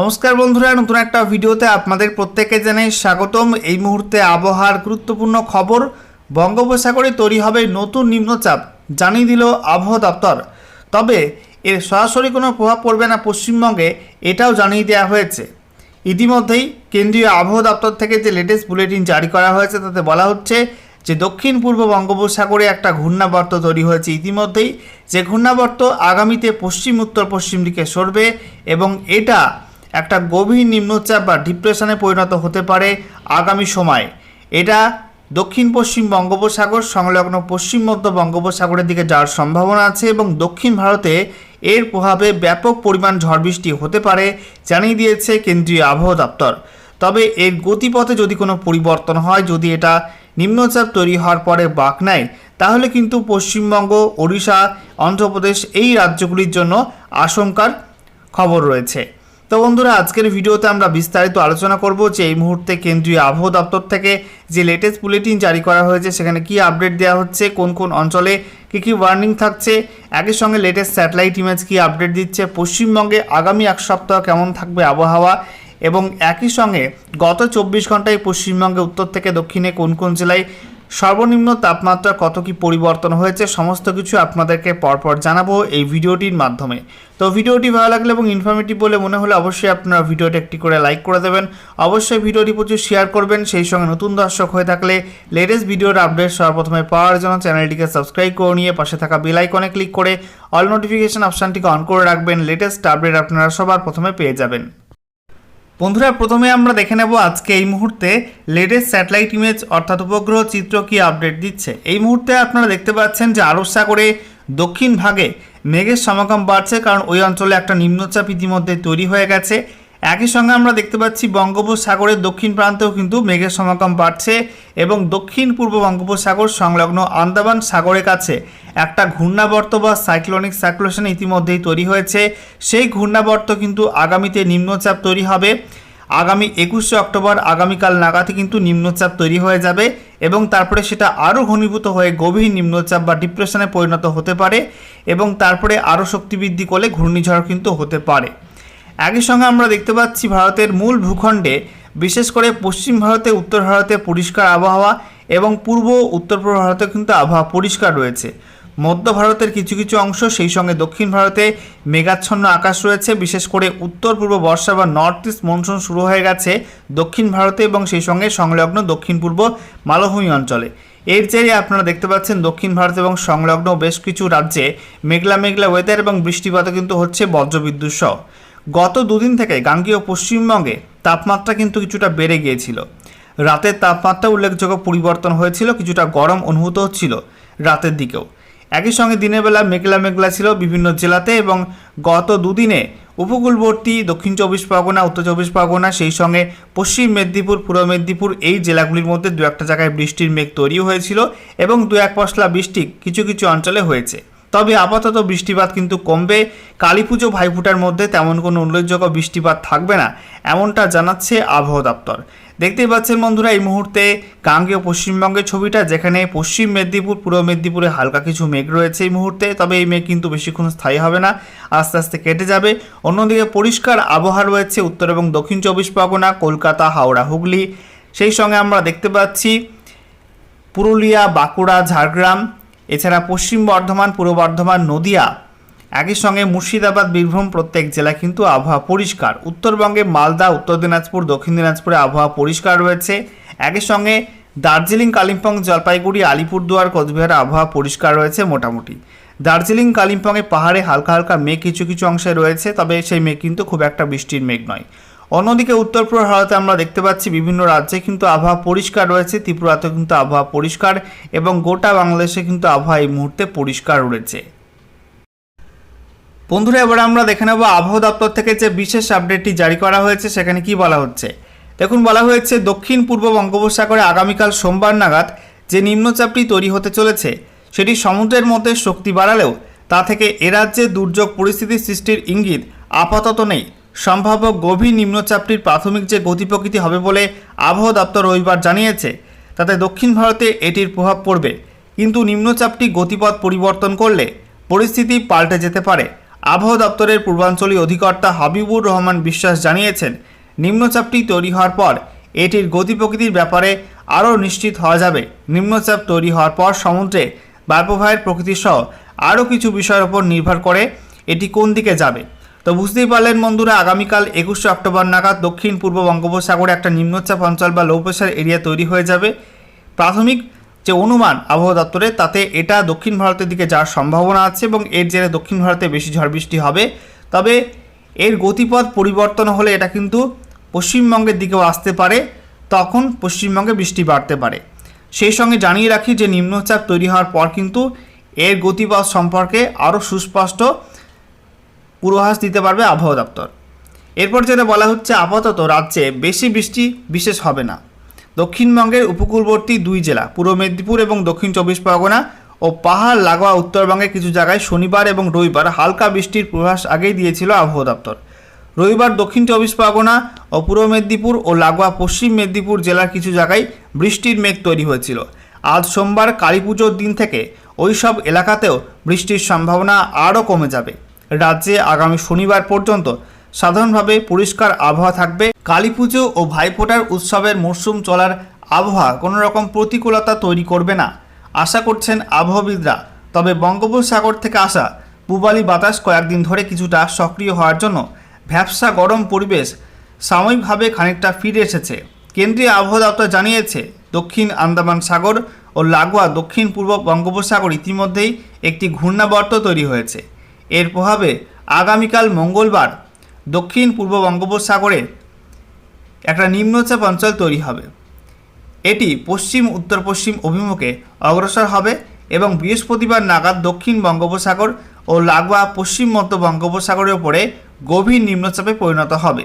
নমস্কার বন্ধুরা, নতুন একটা ভিডিওতে আপনাদের প্রত্যেককে জানাই স্বাগতম। এই মুহূর্তে আবহাওয়ার গুরুত্বপূর্ণ খবর, বঙ্গোপসাগরে তৈরি হবে নতুন নিম্নচাপ, জানিয়ে দিল আবহাওয়া দপ্তর। তবে এর সরাসরি কোনো প্রভাব পড়বে না পশ্চিমবঙ্গে, এটাও জানিয়ে দেওয়া হয়েছে। ইতিমধ্যেই কেন্দ্রীয় আবহাওয়া দপ্তর থেকে যে লেটেস্ট বুলেটিন জারি করা হয়েছে, তাতে বলা হচ্ছে যে দক্ষিণ পূর্ব বঙ্গোপসাগরে একটা ঘূর্ণাবর্ত তৈরি হয়েছে। ইতিমধ্যেই যে ঘূর্ণাবর্ত আগামীতে পশ্চিম উত্তর পশ্চিম দিকে সরবে এবং এটা একটা গভীর নিম্নচাপ বা ডিপ্রেশনে পরিণত হতে পারে আগামী সময়ে। এটা দক্ষিণ পশ্চিম বঙ্গোপসাগর, সংলগ্ন পশ্চিম মধ্য বঙ্গোপসাগরের দিকে যাওয়ার সম্ভাবনা আছে এবং দক্ষিণ ভারতে এর প্রভাবে ব্যাপক পরিমাণ ঝড় বৃষ্টি হতে পারে জানিয়ে দিয়েছে কেন্দ্রীয় আবহাওয়া দপ্তর। তবে এর গতিপথে যদি কোনো পরিবর্তন হয়, যদি এটা নিম্নচাপ তৈরি হওয়ার পরে বাঁক নেয়, তাহলে কিন্তু পশ্চিমবঙ্গ, ওড়িশা, অন্ধ্রপ্রদেশ এই রাজ্যগুলির জন্য আশঙ্কার খবর রয়েছে। তো বন্ধুরা, আজকের ভিডিওতে আমরা বিস্তারিত আলোচনা করব যে এই মুহূর্তে কেন্দ্রীয় আবহাওয়া দপ্তর থেকে যে লেটেস্ট বুলেটিন জারি করা হয়েছে, সেখানে কি আপডেট দেওয়া হচ্ছে, কোন কোন অঞ্চলে কী কী ওয়ার্নিং থাকছে, একই সঙ্গে লেটেস্ট স্যাটেলাইট ইমেজ কি আপডেট দিচ্ছে, পশ্চিমবঙ্গে আগামী এক সপ্তাহ কেমন থাকবে আবহাওয়া, এবং একই সঙ্গে গত চব্বিশ ঘন্টায় পশ্চিমবঙ্গে, উত্তর থেকে দক্ষিণে কোন কোন জেলায় সর্বনিম্ন তাপমাত্রা কত কি পরিবর্তন হয়েছে, সমস্ত কিছু আপনাদেরকে পরপর জানাব এই ভিডিওটির মাধ্যমে। তো ভিডিওটি ভালো লাগলে এবং ইনফরমেটিভ বলে মনে হলে অবশ্যই আপনারা ভিডিওটি একটি করে লাইক করে দেবেন। অবশ্যই ভিডিওটি প্রচুর শেয়ার করবেন, সেই সঙ্গে নতুন দর্শক হয়ে থাকলে লেটেস্ট ভিডিওর আপডেট সর্বপ্রথমে পাওয়ার জন্য চ্যানেলটিকে সাবস্ক্রাইব করে নিয়ে পাশে থাকা বেল আইকনে ক্লিক করে অল নোটিফিকেশন অপশানটিকে অন করে রাখবেন। লেটেস্ট আপডেট আপনারা সবার প্রথমে পেয়ে যাবেন। বন্ধুরা, প্রথমে আমরা দেখে নেব আজকে এই মুহূর্তে লেটেস্ট স্যাটেলাইট ইমেজ অর্থাৎ উপগ্রহ চিত্র কি আপডেট দিচ্ছে। এই মুহূর্তে আপনারা দেখতে পাচ্ছেন যে আরব সাগরে দক্ষিণ ভাগে মেঘের সমাগম বাড়ছে, কারণ ওই অঞ্চলে একটা নিম্নচাপ ইতিমধ্যে তৈরি হয়ে গেছে। একই সঙ্গে আমরা দেখতে পাচ্ছি বঙ্গোপসাগরের দক্ষিণ প্রান্তেও কিন্তু মেঘের সমাগম বাড়ছে এবং দক্ষিণ পূর্ব বঙ্গোপসাগর সংলগ্ন আন্দামান সাগরের কাছে একটা ঘূর্ণাবর্ত বা সাইক্লোনিক সার্কুলেশন ইতিমধ্যেই তৈরি হয়েছে। সেই ঘূর্ণাবর্ত কিন্তু আগামীতে নিম্নচাপ তৈরি হবে। আগামী একুশে অক্টোবর আগামীকাল নাগাদই কিন্তু নিম্নচাপ তৈরি হয়ে যাবে এবং তারপরে সেটা আরও ঘনীভূত হয়ে গভীর নিম্নচাপ বা ডিপ্রেশনে পরিণত হতে পারে এবং তারপরে আরও শক্তিবৃদ্ধি করলে ঘূর্ণিঝড় কিন্তু হতে পারে। একই সঙ্গে আমরা দেখতে পাচ্ছি ভারতের মূল ভূখণ্ডে, বিশেষ করে পশ্চিম ভারতে, উত্তর ভারতে পরিষ্কার আবহাওয়া এবং পূর্ব উত্তর পূর্ব ভারতে কিন্তু আবহাওয়া পরিষ্কার রয়েছে। মধ্য ভারতের কিছু কিছু অংশ, সেই সঙ্গে দক্ষিণ ভারতে মেঘাচ্ছন্ন আকাশ রয়েছে, বিশেষ করে উত্তর পূর্ব বর্ষা বা নর্থ ইস্ট মনসুন শুরু হয়ে গেছে দক্ষিণ ভারতে এবং সেই সঙ্গে সংলগ্ন দক্ষিণ পূর্ব মালভূমি অঞ্চলে। এর জেরে আপনারা দেখতে পাচ্ছেন দক্ষিণ ভারত এবং সংলগ্ন বেশ কিছু রাজ্যে মেঘলা মেঘলা ওয়েদার এবং বৃষ্টিপাতও কিন্তু হচ্ছে বজ্রবিদ্যুৎ সহ। গত দুদিন থেকে গাঙ্গীয় পশ্চিমবঙ্গে তাপমাত্রা কিন্তু কিছুটা বেড়ে গিয়েছিল। রাতের তাপমাত্রা উল্লেখযোগ্য পরিবর্তন হয়েছিল, কিছুটা গরম অনুভূত হচ্ছিল রাতের দিকেও। একই সঙ্গে দিনের বেলা মেঘলা মেঘলা ছিল বিভিন্ন জেলাতে এবং গত দুদিনে উপকূলবর্তী দক্ষিণ চব্বিশ পরগনা, উত্তর চব্বিশ পরগনা, সেই সঙ্গে পশ্চিম মেদিনীপুর, পূর্ব মেদিনীপুর এই জেলাগুলির মধ্যে দু একটা জায়গায় বৃষ্টির মেঘ তৈরি হয়েছিল এবং দু এক পশলা বৃষ্টি কিছু কিছু অঞ্চলে হয়েছে। তবে আপাতত বৃষ্টিপাত কিন্তু কমবে। কালী পুজো ভাইফোঁটার মধ্যে তেমন কোনো উল্লেখযোগ্য বৃষ্টিপাত থাকবে না, এমনটা জানাচ্ছে আবহাওয়া দপ্তর। দেখতেই পাচ্ছেন বন্ধুরা, এই মুহূর্তে গাঙ্গেয় পশ্চিমবঙ্গের ছবিটা, যেখানে পশ্চিম মেদিনীপুর, পূর্ব মেদিনীপুরে হালকা কিছু মেঘ রয়েছে এই মুহূর্তে, তবে এই মেঘ কিন্তু বেশিক্ষণ স্থায়ী হবে না, আস্তে আস্তে কেটে যাবে। অন্যদিকে পরিষ্কার আবহাওয়া রয়েছে উত্তর এবং দক্ষিণ চব্বিশ পরগনা, কলকাতা, হাওড়া, হুগলি। সেই সঙ্গে আমরা দেখতে পাচ্ছি পুরুলিয়া, বাঁকুড়া, ঝাড়গ্রাম এছাড়া পশ্চিম বর্ধমান, পূর্ব বর্ধমান, নদিয়া, একই সঙ্গে মুর্শিদাবাদ, বীরভূম প্রত্যেক জেলায় কিন্তু আবহাওয়া পরিষ্কার। উত্তরবঙ্গে মালদা, উত্তর দিনাজপুর, দক্ষিণ দিনাজপুরে আবহাওয়া পরিষ্কার রয়েছে। একই সঙ্গে দার্জিলিং, কালিম্পং, জলপাইগুড়ি, আলিপুরদুয়ার, কোচবিহার আবহাওয়া পরিষ্কার রয়েছে মোটামুটি। দার্জিলিং, কালিম্পংয়ে পাহাড়ে হালকা হালকা মেঘ কিছু কিছু অংশে রয়েছে, তবে সেই মেঘ কিন্তু খুব একটা বৃষ্টির মেঘ নয়। অন্যদিকে উত্তর পূর্ব ভারতে আমরা দেখতে পাচ্ছি বিভিন্ন রাজ্যে কিন্তু আবহাওয়া পরিষ্কার রয়েছে, ত্রিপুরাতেও কিন্তু আবহাওয়া পরিষ্কার এবং গোটা বাংলাদেশে কিন্তু আবহাওয়া এই মুহূর্তে পরিষ্কার রয়েছে বন্ধুরা, এবার আমরা দেখে নেব আবহাওয়া দপ্তর থেকে যে বিশেষ আপডেটটি জারি করা হয়েছে, সেখানে কি বলা হচ্ছে? দেখুন, বলা হয়েছে দক্ষিণ পূর্ব বঙ্গোপসাগরে আগামীকাল সোমবার নাগাদ যে নিম্নচাপটি তৈরি হতে চলেছে, সেটি সমুদ্রের মধ্যে শক্তি বাড়ালেও তা থেকে এ রাজ্যে দুর্যোগ পরিস্থিতি সৃষ্টির ইঙ্গিত আপাতত নেই। সম্ভাব্য গভীর নিম্নচাপটির প্রাথমিক যে গতি প্রকৃতি হবে বলে আবহাওয়া দপ্তর রবিবার জানিয়েছে। তাতে দক্ষিণ ভারতে এটির প্রভাব পড়বে। কিন্তু নিম্নচাপটি গতিপথ পরিবর্তন করলে পরিস্থিতি পাল্টে যেতে পারে। আবহাওয়া দপ্তরের পূর্বাঞ্চলীয় অধিকর্তা হাবিবুর রহমান বিশ্বাস জানিয়েছেন, নিম্নচাপটি তৈরি হওয়ার পর এটির গতি প্রকৃতির ব্যাপারে আরও নিশ্চিত হওয়া যাবে। নিম্নচাপ তৈরি হওয়ার পর সমুদ্রে বায়ুপ্রবাহের প্রকৃতি সহ আরও কিছু বিষয়ের উপর নির্ভর করে এটি কোন দিকে যাবে। তো বুঝতেই পারলেন বন্ধুরা, আগামীকাল একুশে অক্টোবর নাগাদ দক্ষিণ পূর্ব বঙ্গোপসাগরে একটা নিম্নচাপ অঞ্চল বা লো প্রেশার এরিয়া তৈরি হয়ে যাবে। প্রাথমিক যে অনুমান আবহাওয়া দপ্তরের তাতে এটা দক্ষিণ ভারতের দিকে যাওয়ার সম্ভাবনা আছে এবং এর জেরে দক্ষিণ ভারতে বেশি ঝড় বৃষ্টি হবে। তবে এর গতিপথ পরিবর্তন হলে এটা কিন্তু পশ্চিমবঙ্গের দিকেও আসতে পারে, তখন পশ্চিমবঙ্গে বৃষ্টি বাড়তে পারে। সেই সঙ্গে জানিয়ে রাখি যে নিম্নচাপ তৈরি হওয়ার পর কিন্তু এর গতিপথ সম্পর্কে আরও সুস্পষ্ট পূর্বাভাস দিতে পারবে আবহাওয়া দপ্তর। এরপর যেটা বলা হচ্ছে, আপাতত রাজ্যে বেশি বৃষ্টি বিশেষ হবে না। দক্ষিণবঙ্গের উপকূলবর্তী দুই জেলা, পূর্ব মেদিনীপুর এবং দক্ষিণ চব্বিশ পরগনা ও পাহাড়, লাগোয়া উত্তরবঙ্গের কিছু জায়গায় শনিবার এবং রবিবার হালকা বৃষ্টির পূর্বাভাস আগেই দিয়েছিল আবহাওয়া দপ্তর। রবিবার দক্ষিণ চব্বিশ পরগনা ও পূর্ব মেদিনীপুর ও লাগোয়া পশ্চিম মেদিনীপুর জেলার কিছু জায়গায় বৃষ্টির মেঘ তৈরি হয়েছিল। আজ সোমবার কালী দিন থেকে ওই সব এলাকাতেও বৃষ্টির সম্ভাবনা আরও কমে যাবে। রাজ্যে আগামী শনিবার পর্যন্ত সাধারণভাবে পরিষ্কার আবহাওয়া থাকবে। কালী পুজো ও ভাইফোঁটার উৎসবের মরশুম চলার আবহাওয়া কোনো রকম প্রতিকূলতা তৈরি করবে না। আশা করছেন আবহাওয়াবিদরা। তবে বঙ্গোপসাগর থেকে আসা পূবালি বাতাস কয়েকদিন ধরে কিছুটা সক্রিয় হওয়ার জন্য ভ্যাবসা গরম পরিবেশ সাময়িকভাবে খানিকটা ফিরে এসেছে। কেন্দ্রীয় আবহাওয়া দপ্তর জানিয়েছে, দক্ষিণ আন্দামান সাগর ও লাগোয়া দক্ষিণ পূর্ব বঙ্গোপসাগর ইতিমধ্যেই একটি ঘূর্ণাবর্ত তৈরি হয়েছে। এর প্রভাবে আগামীকাল মঙ্গলবার দক্ষিণ পূর্ব বঙ্গোপসাগরে একটা নিম্নচাপ অঞ্চল তৈরি হবে। এটি পশ্চিম, উত্তর পশ্চিম অভিমুখে অগ্রসর হবে এবং বৃহস্পতিবার নাগাদ দক্ষিণ বঙ্গোপসাগর ও লাগোয়া পশ্চিম মধ্য বঙ্গোপসাগরের ওপরে গভীর নিম্নচাপে পরিণত হবে।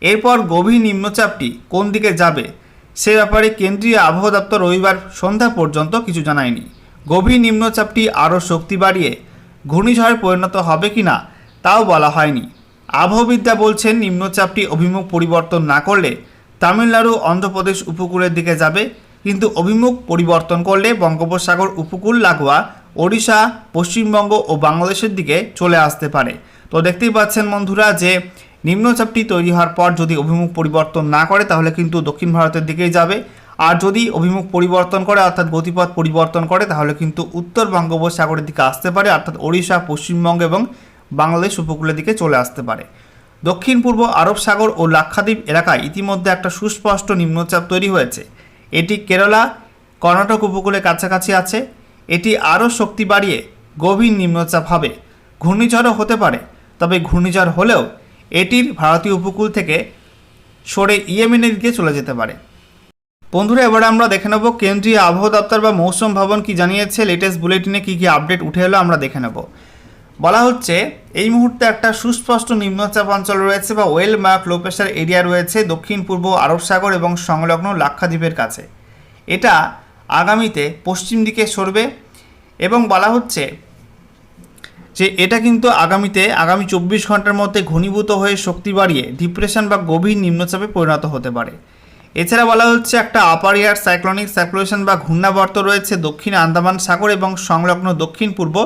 এরপর গভীর নিম্নচাপটি কোন দিকে যাবে সে ব্যাপারে কেন্দ্রীয় আবহাওয়া দপ্তর রবিবার সন্ধ্যা পর্যন্ত কিছু জানায়নি। গভীর নিম্নচাপটি আরও শক্তি বাড়িয়ে ঘূর্ণিঝড়ে পরিণত হবে কি না তাও বলা হয়নি। আবহবিদ্যা বলছেন নিম্নচাপটি অভিমুখ পরিবর্তন না করলে তামিলনাড়ু, অন্ধ্রপ্রদেশ উপকূলের দিকে যাবে, কিন্তু অভিমুখ পরিবর্তন করলে বঙ্গোপসাগর উপকূল লাগোয়া ওড়িশা, পশ্চিমবঙ্গ ও বাংলাদেশের দিকে চলে আসতে পারে। তো দেখতেই পাচ্ছেন বন্ধুরা যে নিম্নচাপটি তৈরি হওয়ার পর যদি অভিমুখ পরিবর্তন না করে তাহলে কিন্তু দক্ষিণ ভারতের দিকেই যাবে। আর যদি অভিমুখ পরিবর্তন করে, অর্থাৎ গতিপথ পরিবর্তন করে, তাহলে কিন্তু উত্তর বঙ্গোপসাগরের দিকে আসতে পারে, অর্থাৎ ওড়িশা, পশ্চিমবঙ্গ এবং বাংলাদেশ উপকূলের দিকে চলে আসতে পারে। দক্ষিণ পূর্ব আরব সাগর ও লাক্ষাদ্বীপ এলাকায় ইতিমধ্যে একটা সুস্পষ্ট নিম্নচাপ তৈরি হয়েছে। এটি কেরালা, কর্ণাটক উপকূলের কাছাকাছি আছে। এটি আরও শক্তি বাড়িয়ে গভীর নিম্নচাপ হবে। ঘূর্ণিঝড়ও হতে পারে, তবে ঘূর্ণিঝড় হলেও এটির ভারতীয় উপকূল থেকে সরে ইয়েমেনের দিকে চলে যেতে পারে। বন্ধুরা, এবার আমরা দেখে নেব কেন্দ্রীয় আবহাওয়া দপ্তর বা মৌসুম ভবন কি জানিয়েছে লেটেস্ট বুলেটিনে কী কী আপডেট উঠে এলো আমরা দেখে নেব। বলা হচ্ছে, এই মুহূর্তে একটা সুস্পষ্ট নিম্নচাপ অঞ্চল রয়েছে বা well mark low pressure area রয়েছে দক্ষিণ, পূর্ব আরব সাগর এবং সংলগ্ন লাক্ষাদ্বীপের কাছে। এটা আগামীতে পশ্চিম দিকে সরবে এবং বলা হচ্ছে যে এটা কিন্তু আগামীতে আগামী চব্বিশ ঘণ্টার মধ্যে ঘনীভূত হয়ে শক্তি বাড়িয়ে ডিপ্রেশন বা গভীর নিম্নচাপে পরিণত হতে পারে। এছাড়া বলা হচ্ছে একটা আপার এয়ার সাইক্লোনিক সার্কুলেশন বা ঘূর্ণাবর্ত রয়েছে দক্ষিণ আন্দামান সাগর এবং সংলগ্ন দক্ষিণ পূর্ব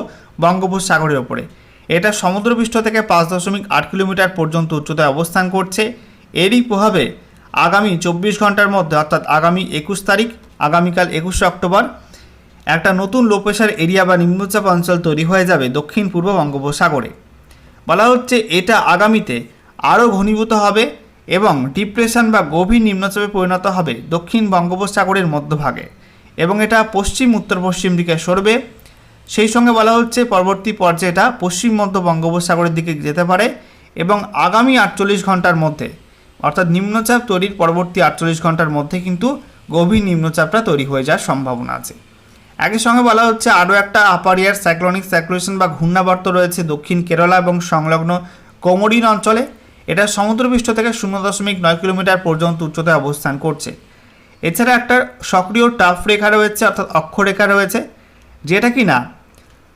বঙ্গোপসাগরের ওপরে এটা সমুদ্রপৃষ্ঠ থেকে পাঁচ দশমিক আট কিলোমিটার পর্যন্ত উচ্চতায় অবস্থান করছে। এরই প্রভাবে আগামী চব্বিশ ঘণ্টার মধ্যে, অর্থাৎ আগামী একুশ তারিখ, আগামীকাল একুশে অক্টোবর, একটা নতুন লো প্রেশার এরিয়া বা নিম্নচাপ অঞ্চল তৈরি হয়ে যাবে দক্ষিণ পূর্ব বঙ্গোপসাগরে। বলা হচ্ছে এটা আগামীতে আরও ঘনীভূত হবে। এবং ডিপ্রেশন বা গভীর নিম্নচাপে পরিণত হবে দক্ষিণ বঙ্গোপসাগরের মধ্যভাগে। এবং এটা পশ্চিম, উত্তর, পশ্চিম দিকে সরবে। সেই সঙ্গে বলা হচ্ছে পরবর্তী পর্যায়ে এটা পশ্চিম মধ্য বঙ্গোপসাগরের দিকে যেতে পারে এবং আগামী আটচল্লিশ ঘণ্টার মধ্যে, অর্থাৎ নিম্নচাপ তৈরির পরবর্তী আটচল্লিশ ঘণ্টার মধ্যে কিন্তু গভীর নিম্নচাপটা তৈরি হয়ে যাওয়ার সম্ভাবনা আছে। একই সঙ্গে বলা হচ্ছে আরও একটা আপার ইয়ার সাইক্লোনিক সার্কুলেশন বা ঘূর্ণাবর্ত রয়েছে দক্ষিণ কেরালা এবং সংলগ্ন কোমোরিন অঞ্চলে। এটা সমুদ্রপৃষ্ঠ থেকে শূন্য দশমিক নয় কিলোমিটার পর্যন্ত উচ্চতায় অবস্থান করছে। এছাড়া একটা সক্রিয় টাফ রেখা রয়েছে, অর্থাৎ অক্ষরেখা রয়েছে, যেটা কি না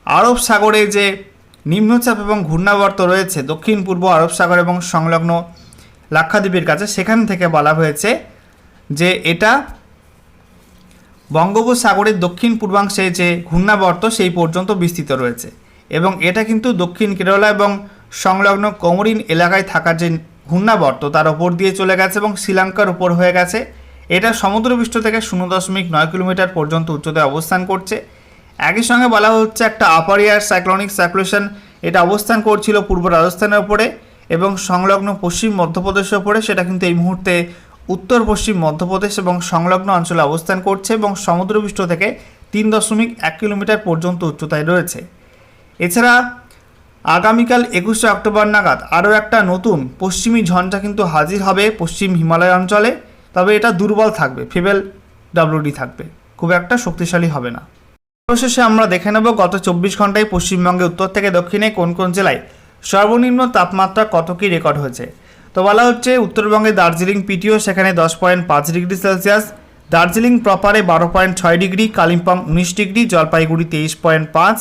আরব সাগরে যে নিম্নচাপ এবং ঘূর্ণাবর্ত রয়েছে, দক্ষিণ, পূর্ব আরব সাগর এবং সংলগ্ন লাক্ষাদ্বীপের কাছে, সেখান থেকে বলা হয়েছে যে এটা বঙ্গোপসাগরের দক্ষিণ পূর্বাংশে যে ঘূর্ণাবর্ত, সেই পর্যন্ত বিস্তৃত রয়েছে। এবং এটা কিন্তু দক্ষিণ কেরালা এবং সংলগ্ন কোমরিন এলাকায় থাকা যে ঘূর্ণাবর্ত, তার ওপর দিয়ে চলে গেছে এবং শ্রীলঙ্কার উপর হয়ে গেছে। এটা সমুদ্রপৃষ্ঠ থেকে শূন্য দশমিক নয় কিলোমিটার পর্যন্ত উচ্চতায় অবস্থান করছে। একই সঙ্গে বলা হচ্ছে একটা আপার ইয়ার সাইক্লনিক সার্কুলেশন এটা অবস্থান করছিল পূর্ব রাজস্থানের ওপরে এবং সংলগ্ন পশ্চিম মধ্যপ্রদেশের ওপরে সেটা কিন্তু এই মুহূর্তে উত্তর পশ্চিম মধ্যপ্রদেশ এবং সংলগ্ন অঞ্চলে অবস্থান করছে এবং সমুদ্রপৃষ্ঠ থেকে তিন দশমিক এক কিলোমিটার পর্যন্ত উচ্চতায় রয়েছে। এছাড়া আগামীকাল একুশে অক্টোবর নাগাদ আরও একটা নতুন পশ্চিমী ঝঞ্ঝা কিন্তু হাজির হবে পশ্চিম হিমালয় অঞ্চলে। তবে এটা দুর্বল থাকবে, ফেবেল ডাব্লিউডি থাকবে। খুব একটা শক্তিশালী হবে না। অবশেষে আমরা দেখে নেব গত চব্বিশ ঘন্টায় পশ্চিমবঙ্গে উত্তর থেকে দক্ষিণে কোন কোন জেলায় সর্বনিম্ন তাপমাত্রা কত কী রেকর্ড হয়েছে। তো বলা হচ্ছে উত্তরবঙ্গে দার্জিলিং পিটিও সেখানে দশ পয়েন্ট পাঁচ ডিগ্রি সেলসিয়াস, দার্জিলিং প্রপারে বারো পয়েন্ট ছয় ডিগ্রি, কালিম্পং উনিশ ডিগ্রি, জলপাইগুড়ি তেইশ পয়েন্ট পাঁচ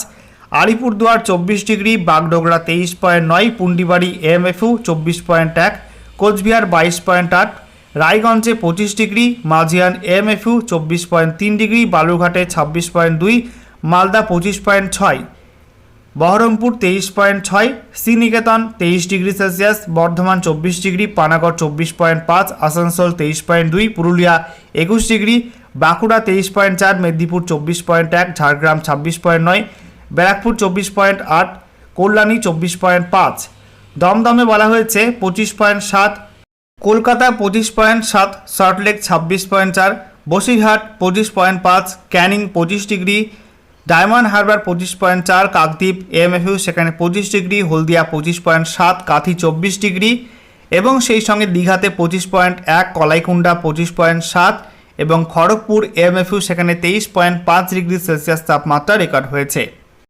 আলিপুরদুয়ার চব্বিশ ডিগ্রি, বাগডোগরা তেইশ পয়েন্ট নয়, পুন্ডিবাড়ি এমএফইউ চব্বিশ পয়েন্ট এক, কোচবিহার বাইশ পয়েন্ট আট, রায়গঞ্জে পঁচিশ ডিগ্রি, মাঝিয়ান এমএফইউ চব্বিশ পয়েন্ট তিন ডিগ্রি, বালুরঘাটে ছাব্বিশ পয়েন্ট দুই, মালদা পঁচিশ পয়েন্ট ছয়, বহরমপুর তেইশ পয়েন্ট ছয়, শ্রীনিকেতন তেইশ ডিগ্রি সেলসিয়াস, বর্ধমান চব্বিশ ডিগ্রি, পানাগড় চব্বিশ পয়েন্ট পাঁচ, আসানসোল তেইশ পয়েন্ট দুই, পুরুলিয়া একুশ ডিগ্রি, বাঁকুড়া তেইশ পয়েন্ট চার, মেদিনীপুর চব্বিশ পয়েন্ট এক, ঝাড়গ্রাম ছাব্বিশ পয়েন্ট নয় ব্যারাকপুর চব্বিশ পয়েন্ট আট, কল্যাণী চব্বিশ পয়েন্ট পাঁচ। দমদমে বলা হয়েছে পঁচিশ পয়েন্ট সাত, কলকাতা পঁচিশ পয়েন্ট সাত, সল্টলেক ছাব্বিশ পয়েন্ট চার, বসিরহাট পঁচিশ পয়েন্ট পাঁচ, ক্যানিং পঁচিশ ডিগ্রি, ডায়মন্ড হারবার পঁচিশ পয়েন্ট চার, কাকদ্বীপ এমএফইউ সেখানে পঁচিশ ডিগ্রি, হলদিয়া পঁচিশ পয়েন্ট সাত, কাথি চব্বিশ ডিগ্রি এবং সেই সঙ্গে দীঘাতে পঁচিশ পয়েন্ট এক, কলাইকুণ্ডা পঁচিশ পয়েন্ট সাত এবং খড়গপুর এমএফইউ সেখানে তেইশ পয়েন্ট পাঁচ ডিগ্রি সেলসিয়াস তাপমাত্রা রেকর্ড হয়েছে।